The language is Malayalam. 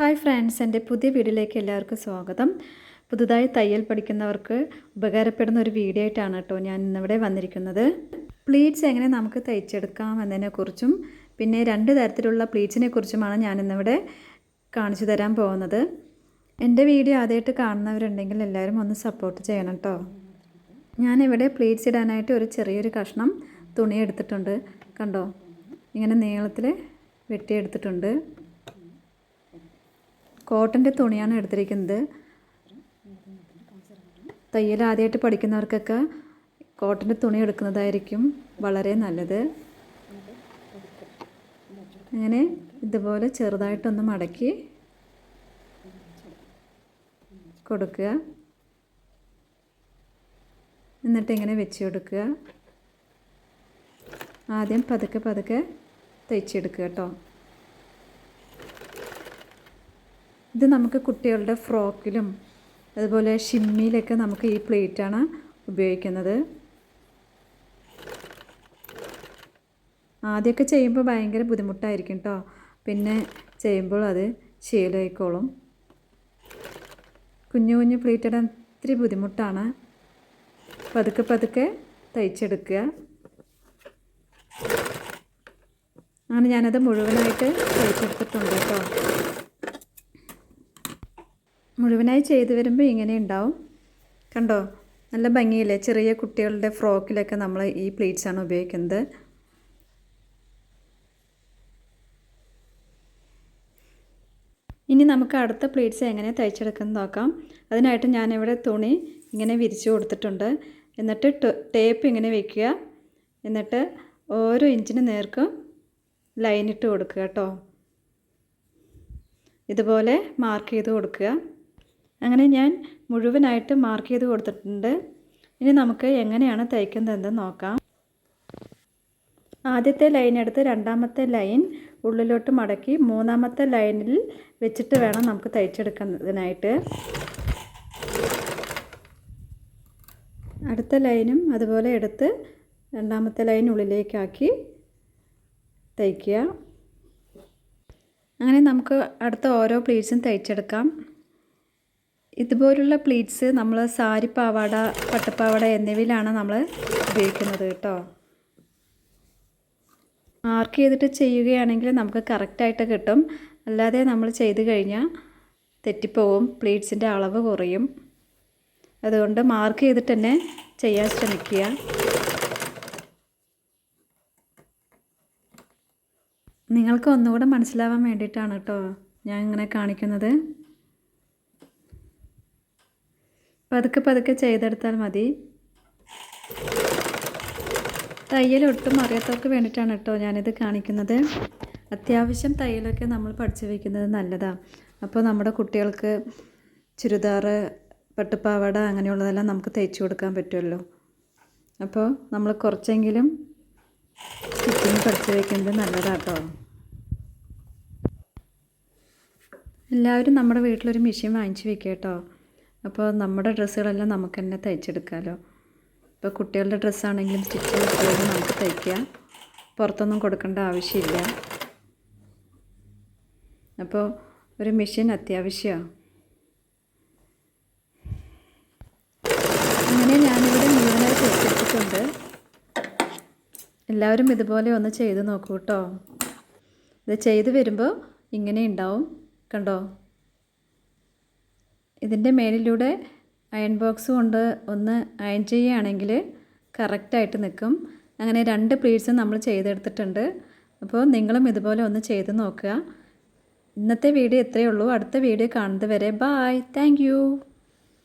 ഹായ് ഫ്രണ്ട്സ് എന്റെ പുതിയ വീഡിയോയിലേക്ക് എല്ലാവർക്കും സ്വാഗതം. പുതുതായി തയ്യൽ പഠിക്കുന്നവർക്ക് ഉപകാരപ്പെടുന്ന ഒരു വീഡിയോ ആയിട്ടാണ് കേട്ടോ ഞാൻ ഇന്നിവിടെ വന്നിരിക്കുന്നത്. പ്ലീറ്റ്സ് എങ്ങനെ നമുക്ക് തയ്ച്ചെടുക്കാം എന്നതിനെക്കുറിച്ചും പിന്നെ രണ്ട് തരത്തിലുള്ള പ്ലീറ്റ്സിനെ കുറിച്ചുമാണ് ഞാൻ ഇന്നിവിടെ കാണിച്ചു തരാൻ പോകുന്നത്. എന്റെ വീഡിയോ ആദ്യമായിട്ട് കാണുന്നവരുണ്ടെങ്കിൽ എല്ലാവരും ഒന്ന് സപ്പോർട്ട് ചെയ്യണം കേട്ടോ. ഞാനിവിടെ പ്ലീറ്റ്സ് ഇടാനായിട്ട് ഒരു ചെറിയൊരു കഷ്ണം തുണി എടുത്തിട്ടുണ്ട്. കണ്ടോ? ഇങ്ങനെ നീളത്തിൽ വെട്ടിയെടുത്തിട്ടുണ്ട്. കോട്ടന്റെ തുണിയാണ് എടുത്തിരിക്കുന്നത്. തയ്യൽ ആദ്യമായിട്ട് പഠിക്കുന്നവർക്കൊക്കെ കോട്ടന്റെ തുണി എടുക്കുന്നതായിരിക്കും വളരെ നല്ലത്. അങ്ങനെ ഇതുപോലെ ചെറുതായിട്ടൊന്ന് മടക്കി കൊടുക്കുക. എന്നിട്ട് ഇങ്ങനെ വെച്ച് കൊടുക്കുക. ആദ്യം പതുക്കെ പതുക്കെ തയ്ച്ചെടുക്കുക കേട്ടോ. ഇത് നമുക്ക് കുട്ടികളുടെ ഫ്രോക്കിലും അതുപോലെ ഷിമ്മിയിലൊക്കെ നമുക്ക് ഈ പ്ലേറ്റാണ് ഉപയോഗിക്കുന്നത്. ആദ്യമൊക്കെ ചെയ്യുമ്പോൾ ഭയങ്കര ബുദ്ധിമുട്ടായിരിക്കും കേട്ടോ പിന്നെ ചെയ്യുമ്പോൾ അത് ശീലമായിക്കോളും. കുഞ്ഞു കുഞ്ഞു പ്ലേറ്റ് ഇടാൻ ഇത്തിരി ബുദ്ധിമുട്ടാണ്. പതുക്കെ പതുക്കെ തയ്ച്ചെടുക്കുക. അങ്ങനെ ഞാനത് മുഴുവനായിട്ട് തയ്ച്ചെടുത്തിട്ടുണ്ട് കേട്ടോ മുഴുവനായി ചെയ്തു വരുമ്പോൾ ഇങ്ങനെ ഉണ്ടാവും. കണ്ടോ? നല്ല ഭംഗിയില്ലേ? ചെറിയ കുട്ടികളുടെ ഫ്രോക്കിലൊക്കെ നമ്മൾ ഈ പ്ലേറ്റ്സ് ആണ് ഉപയോഗിക്കുന്നത്. ഇനി നമുക്ക് അടുത്ത പ്ലേറ്റ്സ് എങ്ങനെ തയ്ച്ചെടുക്കുന്നത് നോക്കാം. അതിനായിട്ട് ഞാനിവിടെ തുണി ഇങ്ങനെ വിരിച്ചു കൊടുത്തിട്ടുണ്ട്. എന്നിട്ട് ടേപ്പ് ഇങ്ങനെ വെക്കുക. എന്നിട്ട് ഓരോ ഇഞ്ചിന് നേർക്കും ലൈൻ ഇട്ട് കൊടുക്കുക കേട്ടോ. ഇതുപോലെ മാർക്ക് ചെയ്ത് കൊടുക്കുക. അങ്ങനെ ഞാൻ മുഴുവനായിട്ട് മാർക്ക് ചെയ്ത് കൊടുത്തിട്ടുണ്ട്. ഇനി നമുക്ക് എങ്ങനെയാണ് തയ്ക്കുന്നതെന്ന് നോക്കാം. ആദ്യത്തെ ലൈൻ എടുത്ത് രണ്ടാമത്തെ ലൈൻ ഉള്ളിലോട്ട് മടക്കി മൂന്നാമത്തെ ലൈനിൽ വെച്ചിട്ട് വേണം നമുക്ക് തയ്ച്ചെടുക്കുന്നതിനായിട്ട്. അടുത്ത ലൈനും അതുപോലെ എടുത്ത് രണ്ടാമത്തെ ലൈൻ ഉള്ളിലേക്കാക്കി തയ്ക്കുക. അങ്ങനെ നമുക്ക് അടുത്ത ഓരോ പ്ലീറ്റ്സും തയ്ച്ചെടുക്കാം. ഇതുപോലുള്ള പ്ലീറ്റ്സ് നമ്മൾ സാരി പാവാട പട്ടുപാവാട എന്നിവയിലാണ് നമ്മൾ ഉപയോഗിക്കുന്നത് കേട്ടോ. മാർക്ക് ചെയ്തിട്ട് ചെയ്യുകയാണെങ്കിൽ നമുക്ക് കറക്റ്റായിട്ട് കിട്ടും. അല്ലാതെ നമ്മൾ ചെയ്ത് കഴിഞ്ഞാൽ തെറ്റിപ്പോവും പ്ലീറ്റ്സിന്റെ അളവ് കുറയും. അതുകൊണ്ട് മാർക്ക് ചെയ്തിട്ട് തന്നെ ചെയ്യാൻ ശ്രമിക്കുക. നിങ്ങൾക്ക് ഒന്നുകൂടെ മനസ്സിലാവാൻ വേണ്ടിയിട്ടാണ് കേട്ടോ ഞാൻ ഇങ്ങനെ കാണിക്കുന്നത്. പതുക്കെ പതുക്കെ ചെയ്തെടുത്താൽ മതി. തയ്യൽ ഒട്ടും അറിയാത്തവർക്ക് വേണ്ടിയിട്ടാണ് കേട്ടോ ഞാനിത് കാണിക്കുന്നത്. അത്യാവശ്യം തയ്യലൊക്കെ നമ്മൾ പഠിച്ചു വയ്ക്കുന്നത് നല്ലതാണ് അപ്പോൾ നമ്മുടെ കുട്ടികൾക്ക് ചുരിദാർ പട്ടുപ്പാവാട അങ്ങനെയുള്ളതെല്ലാം നമുക്ക് തയ്ച്ചു കൊടുക്കാൻ പറ്റുമല്ലോ. അപ്പോൾ നമ്മൾ കുറച്ചെങ്കിലും സ്റ്റിച്ചിങ് പഠിച്ചു വയ്ക്കുന്നത് നല്ലതാട്ടോ എല്ലാവരും നമ്മുടെ വീട്ടിലൊരു മെഷീൻ വാങ്ങിച്ചു വെക്കുക കേട്ടോ. അപ്പോൾ നമ്മുടെ ഡ്രസ്സുകളെല്ലാം നമുക്ക് തന്നെ തയ്ച്ചെടുക്കാമല്ലോ ഇപ്പോൾ കുട്ടികളുടെ ഡ്രസ്സാണെങ്കിലും സ്റ്റിച്ച് ചെയ്ത് നമുക്ക് തയ്ക്കാം. പുറത്തൊന്നും കൊടുക്കേണ്ട ആവശ്യമില്ല. അപ്പോൾ ഒരു മെഷീൻ അത്യാവശ്യമാണ് അങ്ങനെ ഞാനിവിടെ മുഴുവനായി തയ്ച്ചെടുത്തിട്ടുണ്ട്. എല്ലാവരും ഇതുപോലെ ഒന്ന് ചെയ്ത് നോക്കൂ കേട്ടോ. ഇത് ചെയ്ത് വരുമ്പോൾ ഇങ്ങനെ ഉണ്ടാവും. കണ്ടോ? ഇതിന്റെ മേലിലൂടെ അയൺ ബോക്സ് കൊണ്ട് ഒന്ന് അയൺ ചെയ്യുകയാണെങ്കിൽ കറക്റ്റായിട്ട് നിൽക്കും. അങ്ങനെ രണ്ട് പ്ലീറ്റ്സും നമ്മൾ ചെയ്തെടുത്തിട്ടുണ്ട്. അപ്പോൾ നിങ്ങളും ഇതുപോലെ ഒന്ന് ചെയ്ത് നോക്കുക. ഇന്നത്തെ വീഡിയോ ഇത്രയേ ഉള്ളൂ. അടുത്ത വീഡിയോ കാണുന്നത് വരെ ബായ് താങ്ക്